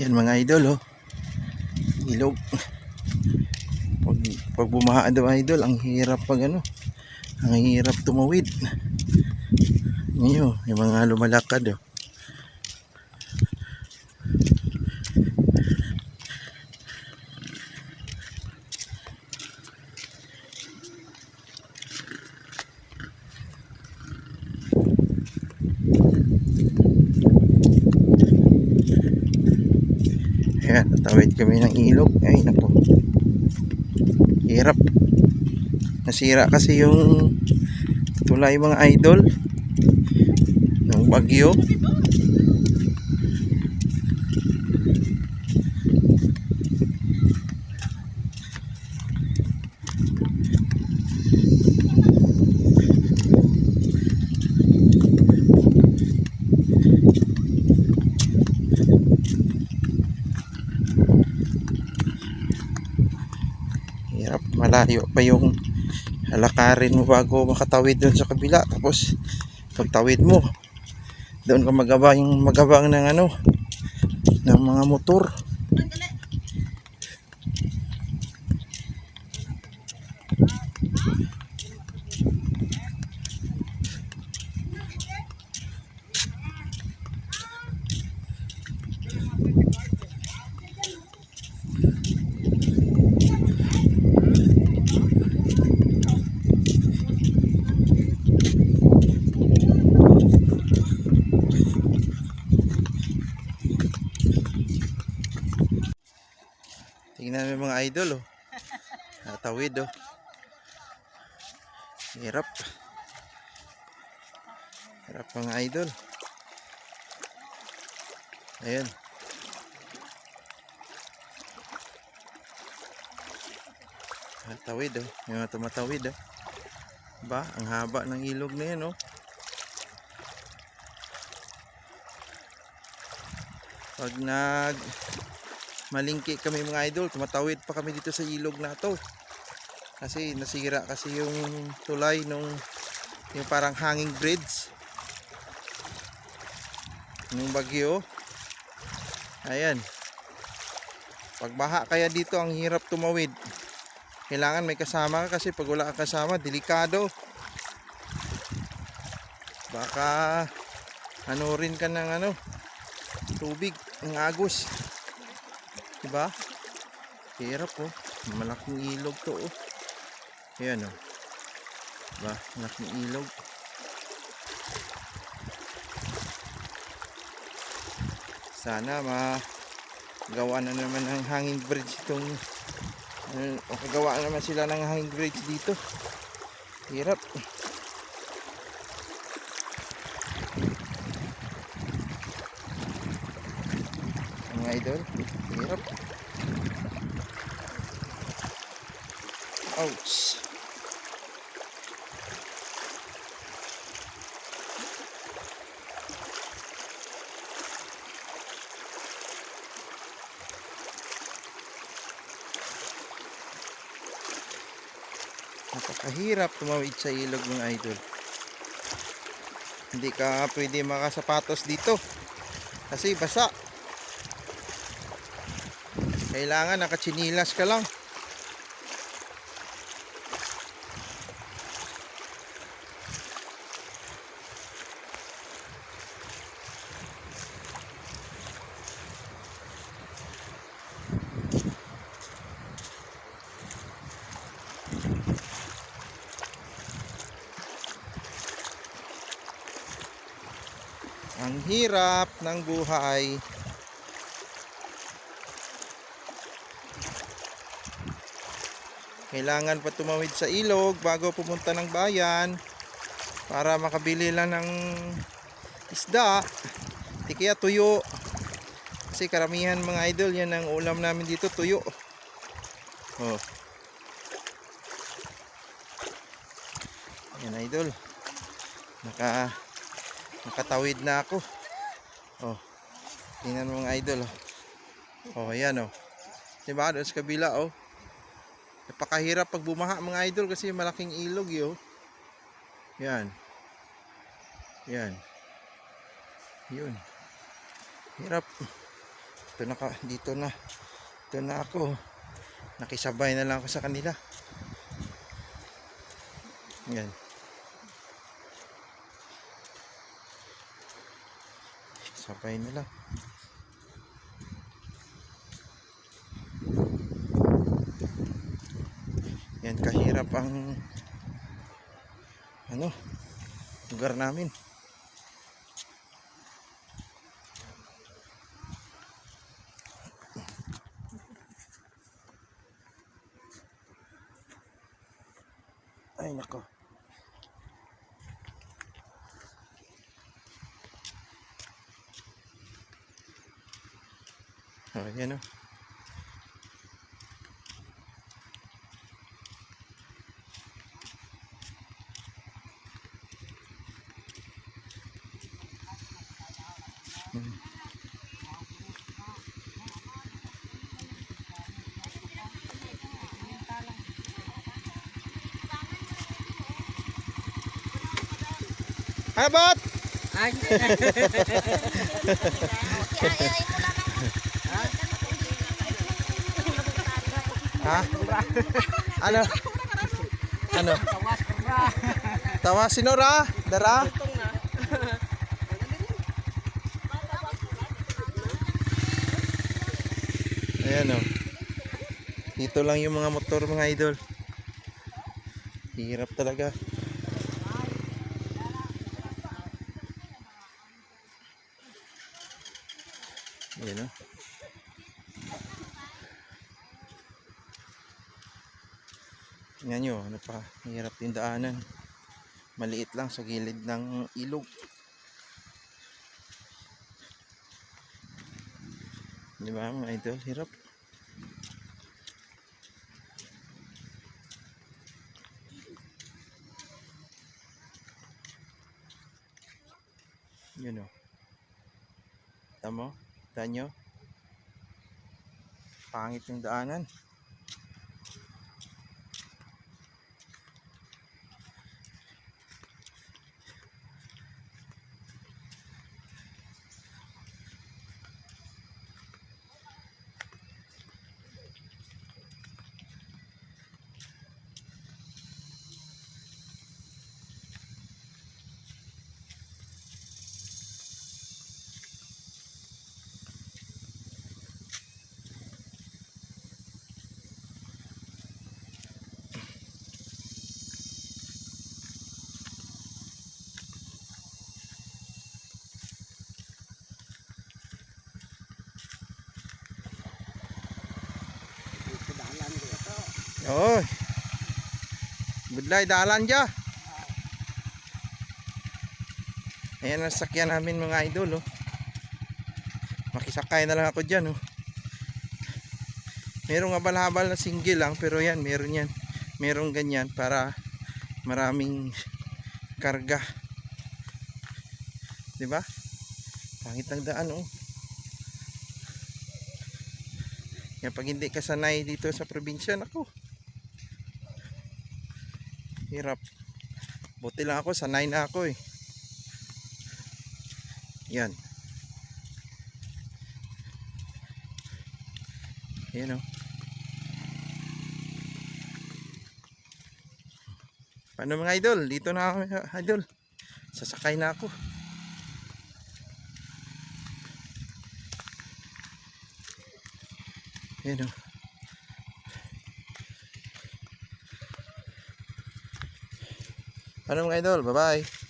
Yan mga idol oh. Ilog. Pag, pag bumaha daw idol, ang hirap pag ano. Ang hirap tumawid. Ngayon, yung mga lumalakad oh. Natawid kami ng ilog. Ay, naku. Hirap. Nasira kasi yung tulay mga idol. Ng bagyo. Hirap. Malayo pa yung halakarin mo bago makatawid doon sa kabila. Tapos, pagtawid mo, doon ka magawa yung magabang ng ano, ng mga motor. Tingnan mo mga idol oh. Natawid oh. Hirap. Hirap mga idol. Ayan. Tawid oh. Yung mga tumatawid oh. Ba, ang haba ng ilog na yan oh. Pag nag malingki kami mga idol, tumatawid pa kami dito sa ilog na to. Kasi nasira kasi yung tulay nung yung parang hanging bridge. Nung bagyo. Ayan. Pagbaha kaya dito ang hirap tumawid. Kailangan may kasama ka kasi pag wala kang kasama, delikado. Baka ano rin ka ng ano, tubig, ang agos. Diba? Hirap oh. Malaking ilog to oh. Ayan oh. Diba? Malaking ilog. Sana magawa na naman ang hanging bridge itong ano, o kagawa na naman sila ng hanging bridge dito. Hirap. Mga idol, hirap. Ouch. Napakahirap tumawid sa ilog mga idol. Hindi ka pwede makasapatos dito. Kasi basa. Kailangan nakachinilas ka lang. Ang hirap ng buhay. Kailangan pa tumawid sa ilog bago pumunta ng bayan para makabili lang ng isda. Di kaya tuyo. Kasi karamihan mga idol yan ang ulam namin dito tuyo. Oh. Yan idol. Naka nakatawid na ako. Oh. Tingnan mga idol. Oh, oh ayan oh. Diba doon sa kabila oh. Napakahirap pag bumaha mga idol kasi malaking ilog yo. Yan. Yan. Yun. Hirap. Dito na ka, dito na. Dito na ako. Nakisabay na lang ako sa kanila. Yan. Sabay na lang. Yan kahirap ang ano lugar namin. Ay nako. Oh, yan o. Ay, Ha? Ano? Ano? Tawa sinora? Dara? Ayan o. Dito lang yung mga motor mga idol. Hirap talaga. Ayan o. Tingnan nyo, ano pa, hirap yung daanan. Maliit lang sa gilid ng ilog. Di ba mga idol, hirap. Yun o. Tanyo? Pangit yung daanan. Oy. Budlay dalan dya. Ayan ang sakyan namin mga idol oh. Makisakay na lang ako dyan oh. Merong habal-habal na single lang pero yan meron yan. Merong ganyan para maraming karga. 'Di ba? Pangit ng daan oh. Kaya pag hindi ka sanay dito sa probinsya, nako. Hirap. Buti lang ako, sanay na ako eh. Yan. Yan oh. Paano mga idol? Dito na ako idol. Sasakay na ako. Yan oh. Paano mga idol? Bye-bye.